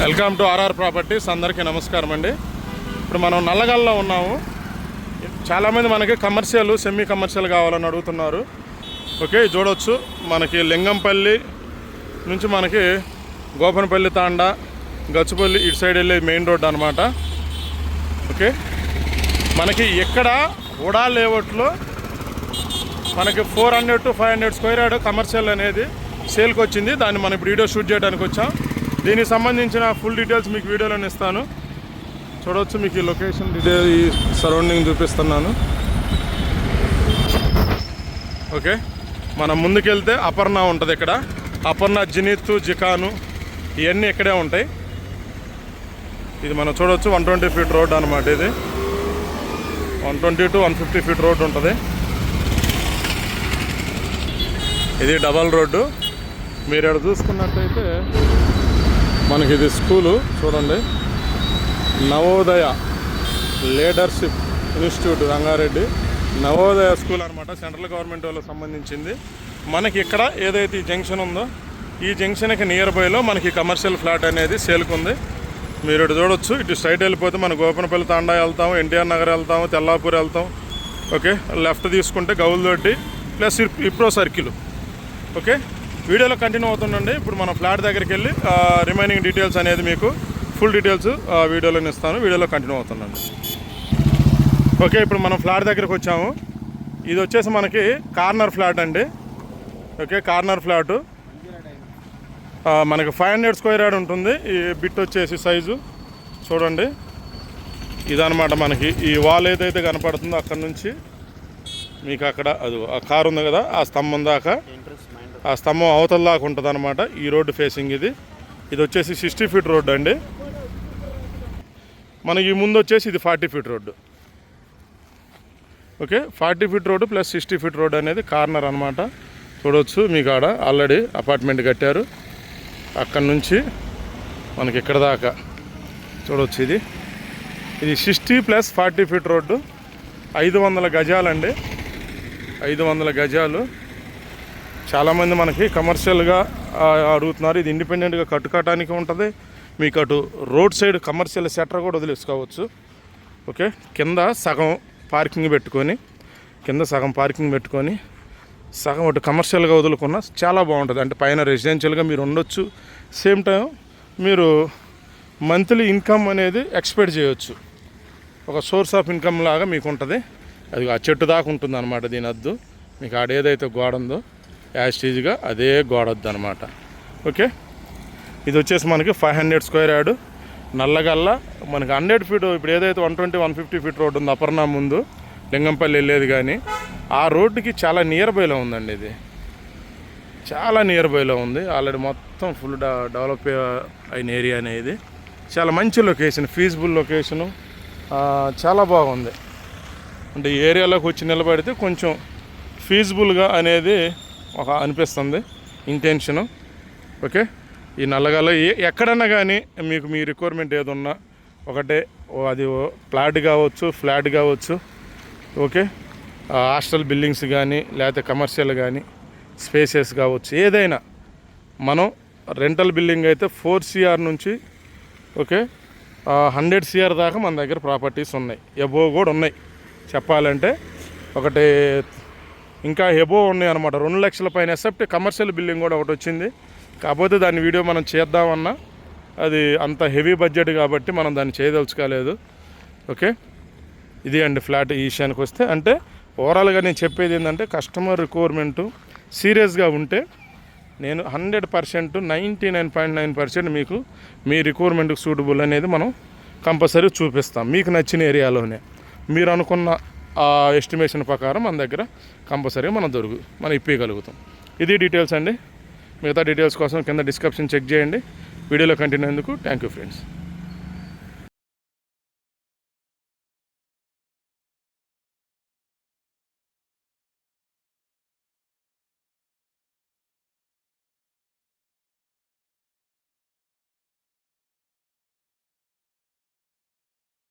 Welcome to RR properties. అందరికీ నమస్కారం అండి. ఇప్పుడు మనం నల్లగల్లో ఉన్నాము. చాలామంది మనకి కమర్షియల్ సెమీ కమర్షియల్ కావాలని అడుగుతున్నారు. ఓకే చూడవచ్చు మనకి లింగంపల్లి నుంచి మనకి గోపనపల్లి తాండా గచ్చుపల్లి ఇటు సైడ్ వెళ్ళే మెయిన్ రోడ్ అనమాట ఓకే మనకి ఎక్కడ ఉడా లేఅవుట్లో మనకి four hundred to five hundred square yard commercial అనేది సేల్కి వచ్చింది. దాన్ని మనం ఇప్పుడు వీడియో షూట్ చేయడానికి వచ్చాం. దీనికి సంబంధించిన ఫుల్ డీటెయిల్స్ మీకు వీడియోలో ఇస్తాను. చూడవచ్చు మీకు ఈ లొకేషన్ డీటెయిల్ ఈ సరౌండింగ్ చూపిస్తున్నాను. ఓకే మనం ముందుకెళ్తే అపర్ణ ఉంటుంది ఇక్కడ. అపర్ణ జినీత్ జికాను ఇవన్నీ ఇక్కడే ఉంటాయి. ఇది మనం చూడవచ్చు వన్ ట్వంటీ ఫీట్ రోడ్ అనమాట ఇది. One twenty to one fifty feet road ఉంటుంది. ఇది డబల్ రోడ్డు. మీరు ఇక్కడ చూసుకున్నట్టయితే మనకి ఇది స్కూలు చూడండి. Navodaya leadership institute Rangareddy. Navodaya school అనమాట సెంట్రల్ గవర్నమెంట్ వాళ్ళకి సంబంధించింది. మనకి ఇక్కడ ఏదైతే ఈ జంక్షన్ ఉందో ఈ జంక్షన్కి నియర్ బైలో మనకి కమర్షియల్ ఫ్లాట్ అనేది సేల్కి ఉంది మీరు ఇటు చూడొచ్చు ఇటు సైడ్ వెళ్ళిపోతే మన గోపనపల్లి తాండా వెళ్తాము ఎన్టీఆర్ నగర్ వెళ్తాము తెల్లాపూర్ వెళ్తాం. ఓకే లెఫ్ట్ తీసుకుంటే Gowlidoddi plus Wipro circle okay వీడియోలో కంటిన్యూ అవుతుండండి. ఇప్పుడు మన ఫ్లాట్ దగ్గరికి వెళ్ళి రిమైనింగ్ డీటెయిల్స్ అనేది మీకు ఫుల్ డీటెయిల్స్ వీడియోలో ఇస్తాను. వీడియోలో కంటిన్యూ అవుతుండండి. ఓకే ఇప్పుడు మనం ఫ్లాట్ దగ్గరికి వచ్చాము. ఇది వచ్చేసి మనకి కార్నర్ ఫ్లాట్ అండి. Okay corner flat. మనకి ఫైవ్ హండ్రెడ్ స్క్వేర్ యార్డ్ ఉంటుంది. ఈ బిట్ వచ్చేసి సైజు చూడండి. ఇదనమాట మనకి. ఈ వాల్ ఏదైతే కనపడుతుందో అక్కడ నుంచి మీకు అక్కడ అది ఆ కారు ఉంది కదా ఆ స్తంభం దాకా ఆ స్తంభం అవతల దాకా ఉంటుంది అనమాట ఈ రోడ్డు ఫేసింగ్ ఇది. ఇది వచ్చేసి సిక్స్టీ ఫీట్ రోడ్డు అండి. మనకి ఈ ముందు వచ్చేసి ఇది forty feet road. Okay forty feet road plus sixty feet road అనేది కార్నర్ అనమాట చూడవచ్చు మీకు ఆడ ఆల్రెడీ అపార్ట్మెంట్ కట్టారు. అక్కడ నుంచి మనకి ఇక్కడ దాకా. చూడవచ్చు ఇది. ఇది sixty plus forty feet road. ఐదు వందల గజాలండి. ఐదు వందల గజాలు. చాలామంది మనకి కమర్షియల్గా అడుగుతున్నారు. ఇది ఇండిపెండెంట్గా కట్టుకోవటానికి ఉంటుంది. మీకు అటు రోడ్ సైడ్ కమర్షియల్ సెటర్ కూడా వదిలేసుకోవచ్చు. ఓకే? కింద సగం పార్కింగ్ పెట్టుకొని కింద సగం పార్కింగ్ పెట్టుకొని సగం అటు కమర్షియల్గా వదులుకున్న చాలా బాగుంటుంది. అంటే పైన రెసిడెన్షియల్గా మీరు ఉండొచ్చు. సేమ్ టైం మీరు మంత్లీ ఇన్కమ్ అనేది ఎక్స్పెక్ట్ చేయొచ్చు. ఒక సోర్స్ ఆఫ్ ఇన్కమ్ లాగా మీకు ఉంటుంది. అది ఆ చెట్టు దాకా ఉంటుంది అనమాట దీని అద్దు. మీకు ఆడేదైతే గోడ ఉందో యాస్టీజ్గా అదే గోడ వద్దు అనమాట ఓకే? ఇది వచ్చేసి మనకి five hundred square yard. Nallagandla మనకి హండ్రెడ్ ఫీట్ ఇప్పుడు ఏదైతే one twenty one fifty feet road ఉందో అపర్ణ ముందు లింగంపల్లి వెళ్ళేది కానీ ఆ రోడ్డుకి చాలా నియర్ బైలో ఉందండి ఇది. చాలా నియర్ బైలో ఉంది. ఆల్రెడీ మొత్తం ఫుల్ డెవలప్ అయిన ఏరియా అనేది. చాలా మంచి లొకేషన్ ఫీజిబుల్ లొకేషను. చాలా బాగుంది. అంటే ఈ ఏరియాలోకి వచ్చి నిలబడితే కొంచెం ఫీజిబుల్గా అనేది ఒక అనిపిస్తుంది ఇంటెన్షను. ఓకే? ఈ నల్లగల ఏ ఎక్కడన్నా కానీ మీకు మీ రిక్వైర్మెంట్ ఏదన్నా ఒకటే ఓ అది ఓ ఫ్లాట్ కావచ్చు ఫ్లాట్ కావచ్చు ఓకే? హాస్టల్ బిల్డింగ్స్ కానీ లేకపోతే కమర్షియల్ కానీ స్పేసెస్ కావచ్చు ఏదైనా. మనం రెంటల్ బిల్డింగ్ అయితే ఫోర్ సిఆర్ నుంచి ఓకే? హండ్రెడ్ సిఆర్ దాకా మన దగ్గర ప్రాపర్టీస్ ఉన్నాయి. ఎబో కూడా ఉన్నాయి. చెప్పాలంటే ఒకటి ఇంకా ఎబో ఉన్నాయి అనమాట రెండు లక్షల పైన ఎక్సెప్ట్ కమర్షియల్ బిల్డింగ్ కూడా ఒకటి వచ్చింది. కాకపోతే దాని వీడియో మనం చేద్దామన్నా అది అంత హెవీ బడ్జెట్ కాబట్టి మనం దాన్ని చేయదలుచుకోలేదు. ఓకే? ఇది అండి ఫ్లాట్ ఈ విషయానికి వస్తే. అంటే ఓవరాల్గా నేను చెప్పేది ఏంటంటే కస్టమర్ రిక్వైర్మెంటు సీరియస్గా ఉంటే నేను hundred percent ninety nine point nine percent మీకు మీ రిక్వైర్మెంట్కి సూటబుల్ అనేది మనం కంపల్సరీ చూపిస్తాం. మీకు నచ్చిన ఏరియాలోనే. మీరు అనుకున్న ఆ ఎస్టిమేషన్ ప్రకారం మన దగ్గర కంపల్సరీగా మనం దొరుకు మనం ఇప్పగలుగుతాం ఇది డీటెయిల్స్ అండి. మిగతా డీటెయిల్స్ కోసం కింద డిస్క్రిప్షన్ చెక్ చేయండి. వీడియోలో కంటిన్యూ అయ్యేందుకు థ్యాంక్ యూ ఫ్రెండ్స్